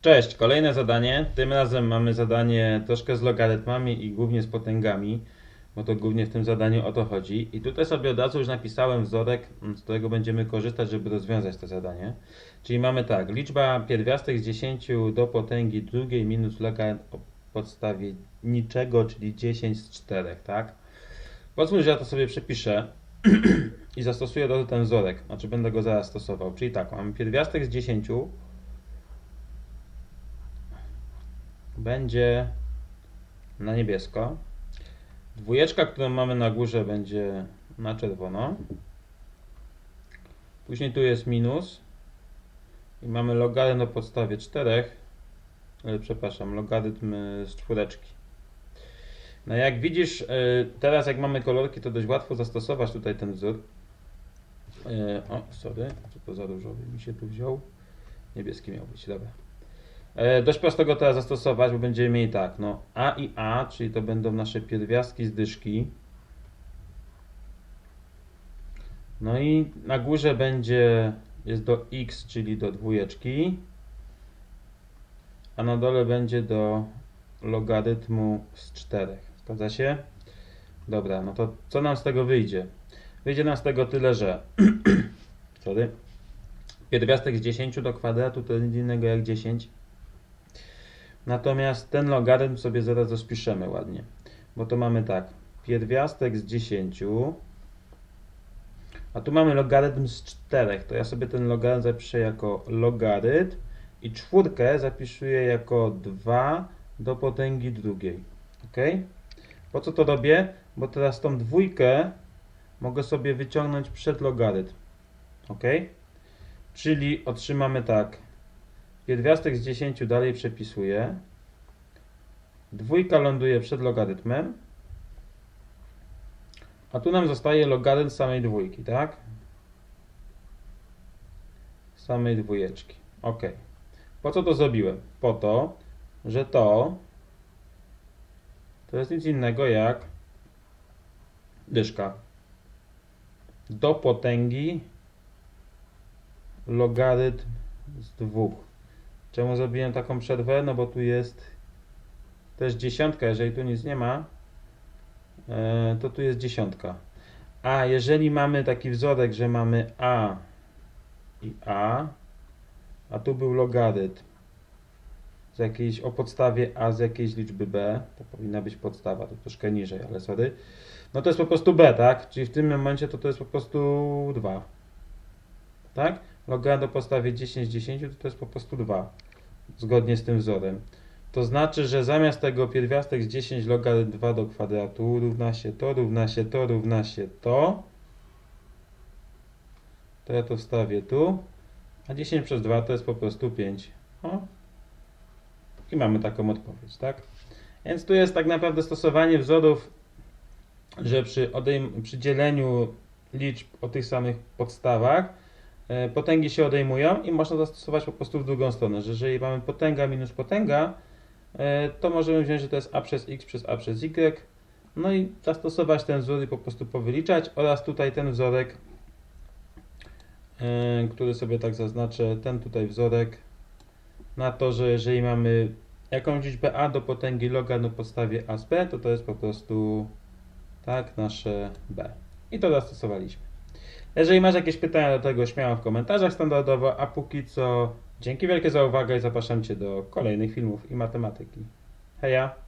Cześć, kolejne zadanie. Tym razem mamy zadanie troszkę z logarytmami i głównie z potęgami, bo to głównie w tym zadaniu o to chodzi. I tutaj sobie od razu już napisałem wzorek, m, z którego będziemy korzystać, żeby rozwiązać to zadanie. Czyli mamy tak, liczba pierwiastek z 10 do potęgi drugiej minus logarytm o podstawie niczego, czyli 10 z 4, tak? Pozwól, że ja to sobie przepiszę i zastosuję razu ten wzorek, znaczy będę go zaraz stosował. Czyli tak, mamy pierwiastek z 10 będzie na niebiesko. Dwójeczka, którą mamy na górze, będzie na czerwono. Później tu jest minus. I mamy logarytm o podstawie 4. Ale przepraszam, logarytm z czwóreczki. No jak widzisz, y, teraz jak mamy kolorki, to dość łatwo zastosować tutaj ten wzór. Y, O, sorry, to za różowy mi się tu wziął? Niebieski miał być, dobra. E, Dość prosto go teraz zastosować, bo będziemy mieli tak, no A i A, czyli to będą nasze pierwiastki z dyszki. No i na górze będzie, jest do X, czyli do dwójeczki. A na dole będzie do logarytmu z 4. Zgadza się? Dobra, no to co nam z tego wyjdzie? Wyjdzie nam z tego tyle, że sorry, pierwiastek z 10 do kwadratu to nic innego jak 10. Natomiast ten logarytm sobie zaraz rozpiszemy ładnie. Bo to mamy tak. Pierwiastek z 10. A tu mamy logarytm z 4. To ja sobie ten logarytm zapiszę jako logarytm. I czwórkę zapisuję jako 2 do potęgi drugiej. Ok? Po co to robię? Bo teraz tą dwójkę mogę sobie wyciągnąć przed logarytm. Ok? Czyli otrzymamy tak. Pierwiastek z 10 dalej przepisuję. Dwójka ląduje przed logarytmem. A tu nam zostaje logarytm samej dwójki, tak? Samej dwójeczki. Ok. Po co to zrobiłem? Po to, że to to jest nic innego jak dyszka. Do potęgi logarytm z dwóch. Czemu zrobiłem taką przerwę? No bo tu jest też dziesiątka, jeżeli tu nic nie ma, e, to tu jest dziesiątka. A jeżeli mamy taki wzorek, że mamy A i A, a tu był logarytm z jakiejś, o podstawie A z jakiejś liczby B, to powinna być podstawa, to troszkę niżej, ale sorry, no to jest po prostu B, tak? Czyli w tym momencie to to jest po prostu 2. Tak? Logarytm o podstawie 10 10 to, to jest po prostu 2. Zgodnie z tym wzorem. To znaczy, że zamiast tego pierwiastek z 10 logarytm 2 do kwadratu równa się to, równa się to, równa się to. To ja to wstawię tu. A 10 przez 2 to jest po prostu 5. O. I mamy taką odpowiedź, tak? Więc tu jest tak naprawdę stosowanie wzorów, że przy, odejm- przy dzieleniu liczb o tych samych podstawach potęgi się odejmują i można zastosować po prostu w drugą stronę, że jeżeli mamy potęga minus potęga, e, to możemy wziąć, że to jest a przez x przez a przez y, no i zastosować ten wzór i po prostu powyliczać oraz tutaj ten wzorek, e, który sobie tak zaznaczę, ten tutaj wzorek na to, że jeżeli mamy jakąś liczbę a do potęgi loga na podstawie a z b, to to jest po prostu tak nasze b. I to zastosowaliśmy. Jeżeli masz jakieś pytania do tego, śmiało w komentarzach standardowo, a póki co dzięki wielkie za uwagę i zapraszam Cię do kolejnych filmów i matematyki. Heja!